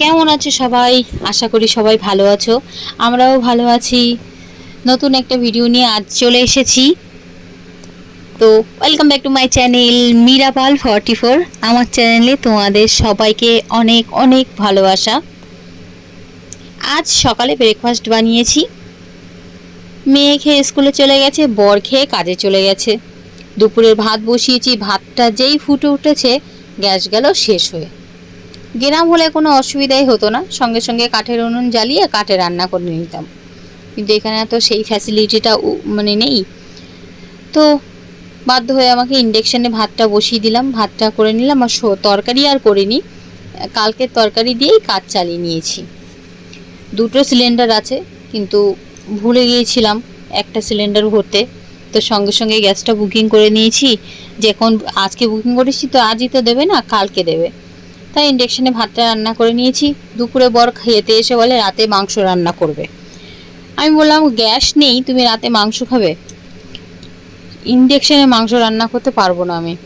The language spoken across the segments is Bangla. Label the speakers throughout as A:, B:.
A: কেমন আছো সবাই? আশা করি সবাই ভালো আছো। আমরাও ভালো আছি। নতুন একটা ভিডিও নিয়ে আজ চলে এসেছি। তো welcome back to my channel মিরাপাল forty four আমার চ্যানেলে তোমাদের সবাইকে অনেক অনেক ভালোবাসা। আজ সকালে ব্রেকফাস্ট বানিয়েছি। মেয়ে খেয়ে স্কুলে চলে গেছে, বর খেয়ে কাজে চলে গেছে। দুপুরের ভাত বসিয়েছি, ভাতটা যেই ফুটে উঠেছে, গ্যাস গেল শেষ হয়ে। গ্রাম হলে কোনো অসুবিধাই হতো না। সঙ্গে সঙ্গে কাঠের উনুন জ্বালিয়ে কাঠে রান্না করে নিতাম। কিন্তু এখানে তো সেই ফ্যাসিলিটিটা মানে নেই। তো বাধ্য হয়ে আমাকে ইন্ডাকশানে ভাতটা বসিয়ে দিলাম। ভাতটা করে নিলাম আর তরকারি আর করিনি। কালকের তরকারি দিয়েই কাজ চালিয়ে নিয়েছি। দুটো সিলিন্ডার আছে, কিন্তু ভুলে গিয়েছিলাম একটা সিলিন্ডার ভরতে। তো সঙ্গে সঙ্গে গ্যাসটা বুকিং করে নিয়েছি। যে এখন আজকে বুকিং করেছি তো আজই তো দেবে না, কালকে দেবে। তাই ইন্ডাকশানে ভাতটা রান্না করে নিয়েছি। দুপুরে বর খেতে এসে বলে, রাতে মাংস রান্না করবে। আমি বললাম, গ্যাস নেই, তুমি রাতে মাংস খাবে? ইন্ডাকশানে মাংস রান্না করতে পারব না আমি।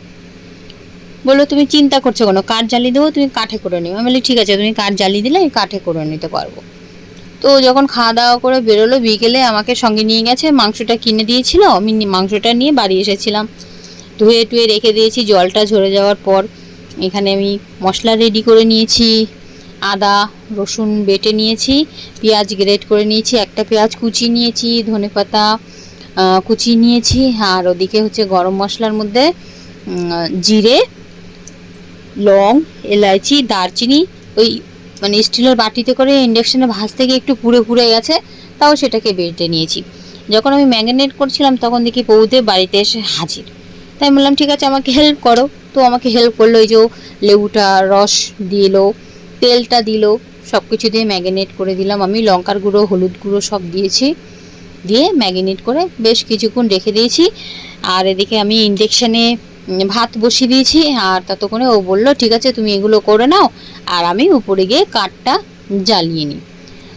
A: বলল, তুমি চিন্তা করছ কেন? কাঠ জ্বালিয়ে দেবো, তুমি কাঠে করে নিও। আমি বলি, ঠিক আছে, তুমি কাঠ জ্বালিয়ে দিলে আমি কাঠে করে নিতে পারব। তো যখন খাওয়া দাওয়া করে বেরোলো, বিকেলে আমাকে সঙ্গে নিয়ে গেছে, মাংসটা কিনে দিয়েছিল। আমি মাংসটা নিয়ে বাড়ি এসেছিলাম। ধুয়ে টুয়ে রেখে দিয়েছি, জলটা ঝরে যাওয়ার পর এখানে আমি মশলা রেডি করে নিয়েছি আদা রসুন বেটে নিয়েছি পেঁয়াজ গ্রেট করে নিয়েছি একটা পেঁয়াজ কুচি নিয়েছি ধনেপাতা আহ, কুচি নিয়েছি আর ওদিকে হচ্ছে গরম মশলার মধ্যে জিরে লং এলাইচি দারচিনি ওই মানে স্টিলের বাটিতে করে ইন্ডাকশানে ভাজতে গিয়ে একটু পুড়ে পুড়ে গেছে তাও সেটাকে বেটে নিয়েছি। যখন আমি ম্যাগনেট করছিলাম তখন দেখি বৌদে বাড়িতে এসে হাজির। তাই বললাম ঠিক আছে আমাকে হেল্প করো। তো আমাকে হেল্প করল এই যে লেবুটা, রস দিল, তেলটা দিল সব কিছু দিয়ে ম্যাগিনেট করে দিলাম। আমি লঙ্কার গুঁড়ো, হলুদ গুঁড়ো সব দিয়েছি। দিয়ে ম্যাগিনেট করে বেশ কিছুক্ষণ রেখে দিয়েছি। আর এদিকে আমি ইন্ডেকশানে ভাত বসিয়ে দিয়েছি। আর ততক্ষণে ও বলল, ঠিক আছে, তুমি এগুলো করে নাও। আর আমি উপরে গিয়ে কাঠটা জ্বালিয়ে নিই।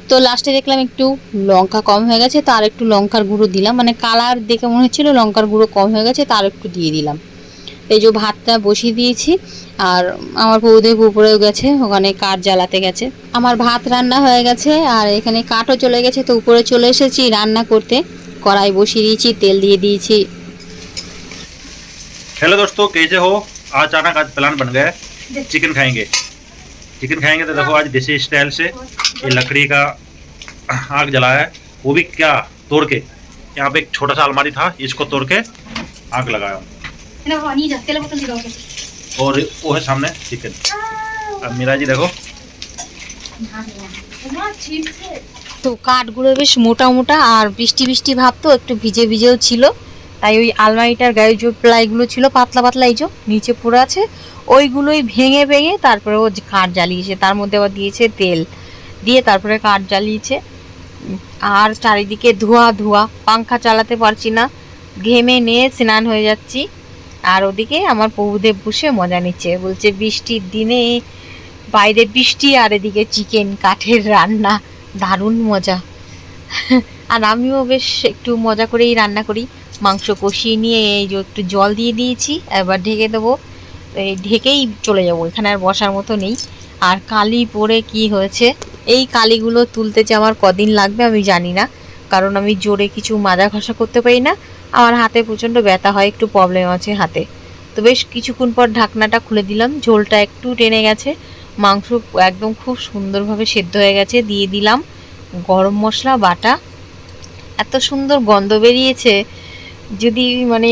A: তো লাস্টে দেখলাম একটু লঙ্কা কম হয়ে গেছে, তার একটু লঙ্কার গুঁড়ো দিলাম। মানে কালার দেখে মনে হচ্ছিল লঙ্কার গুঁড়ো কম হয়ে গেছে, তার একটু দিয়ে দিলাম। এই যে ভাতটা বসিয়ে দিয়েছি আর আমার বৌদেব উপরেও গেছে ওখানে কাঠ জ্বালাতে গেছে আমার ভাত রান্না হয়ে গেছে আর এখানে কাঠও চলে গেছে তো উপরে চলে এসেছি রান্না করতে কড়াই বসিয়ে দিয়েছি তেল দিয়ে দিয়েছি
B: हेलो दोस्तों कैसे हो आज अचानक आज प्लान बन गया है चिकन खाएंगे चिकन खाएंगे तो देखो आज देसी स्टाइल से ये लकड़ी का आग जलाया है वो भी क्या तोड़ के यहाँ पे एक छोटा सा अलमारी था इसको तोड़ के आग लगाया हूँ और वो है सामने चिकन अब मीरा जी देखो
A: তো কাঠগুলো বেশ মোটা মোটা আর বৃষ্টি বৃষ্টি ভাব তো একটু ভিজে ভিজেও ছিল তাই ওই আলমারিটার গায়ে যে প্লাইগুলো ছিল পাতলা পাতলা এই যে নিচে পড়ে আছে ওইগুলোই ভেঙে ভেঙে তারপরে ও যে কাঠ জ্বালিয়েছে তার মধ্যে আবার দিয়েছে তেল দিয়ে তারপরে কাঠ জ্বালিয়েছে উম, আর চারিদিকে ধোয়া ধোয়া পাংখা চালাতে পারছি না ঘেমে নিয়ে স্নান হয়ে যাচ্ছি আর ওদিকে আমার প্রভুদেব বসে মজা নিচ্ছে। বলছে, বৃষ্টির দিনে বাইরে বৃষ্টি আর এদিকে চিকেন কাঠের রান্না। দারুণ মজা। আর আমিও বেশ একটু মজা করেই রান্না করি। মাংস কষিয়ে নিয়ে এই যে একটু জল দিয়ে দিয়েছি, এবার ঢেকে দেবো। এই ঢেকেই চলে যাব, এখানে আর বসার মতো নেই। আর কালি পরে কি হয়েছে? এই কালিগুলো তুলতে যে আমার কদিন লাগবে আমি জানি না। কারণ আমি জোরে কিছু মাজা ঘষা করতে পারি না। আমার হাতে প্রচণ্ড ব্যথা হয়, একটু প্রবলেম আছে হাতে। তো বেশ কিছুক্ষণ পর ঢাকনাটা খুলে দিলাম, ঝোলটা একটু টেনে গেছে, মাংস একদম খুব সুন্দরভাবে সেদ্ধ হয়ে গেছে, দিয়ে দিলাম গরম মশলা, বাটা। এত সুন্দর গন্ধ বেরিয়েছে, যদি মানে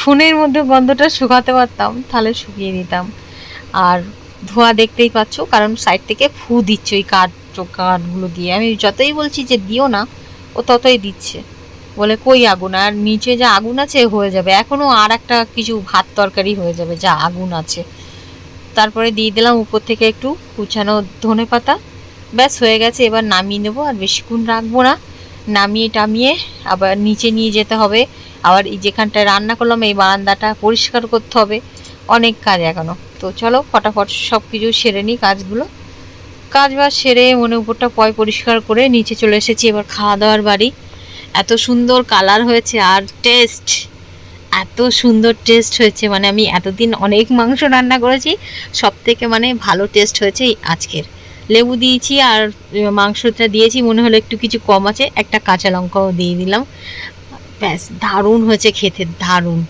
A: ফোনের মধ্যে গন্ধটা শুকাতে পারতাম, তাহলে শুকিয়ে দিতাম। আর ধোঁয়া দেখতেই পাচ্ছ, কারণ সাইড থেকে ফু দিচ্ছে ওই কাঠ কাঠগুলো দিয়ে। আমি যতই বলছি যে দিও না, ও ততই দিচ্ছে। বলে, কই আগুন? আর নিচে যা আগুন আছে, হয়ে যাবে। এখনও আর একটা কিছু ভাত তরকারি হয়ে যাবে, যা আগুন আছে। তারপরে দিয়ে দিলাম উপর থেকে একটু কুচানো ধনে পাতা। ব্যাস, হয়ে গেছে। এবার নামিয়ে নেব, আর বেশিক্ষণ রাখব না। নামিয়ে টামিয়ে আবার নিচে নিয়ে যেতে হবে। আবার যেখানটায় রান্না করলাম, এই বারান্দাটা পরিষ্কার করতে হবে। অনেক কাজ এখনও তো চলো, ফটাফট সব কিছু সেরে নিই কাজগুলো। কাজ বাজ সেরে মনে উপরটা পয় পরিষ্কার করে নিচে চলে এসেছি। এবার খাওয়া দাওয়ার বাড়ি। এত সুন্দর কালার হয়েছে আর টেস্ট এত সুন্দর টেস্ট হয়েছে। মানে আমি এতদিন অনেক মাংস রান্না করেছি সব থেকে মানে ভালো টেস্ট হয়েছে আজকের। লেবু দিয়েছি আর মাংসটা দিয়েছি, মনে হলো একটু কিছু কম আছে, একটা কাঁচা লঙ্কাও দিয়ে দিলাম। ব্যাস, দারুণ হয়েছে খেতে, দারুণ।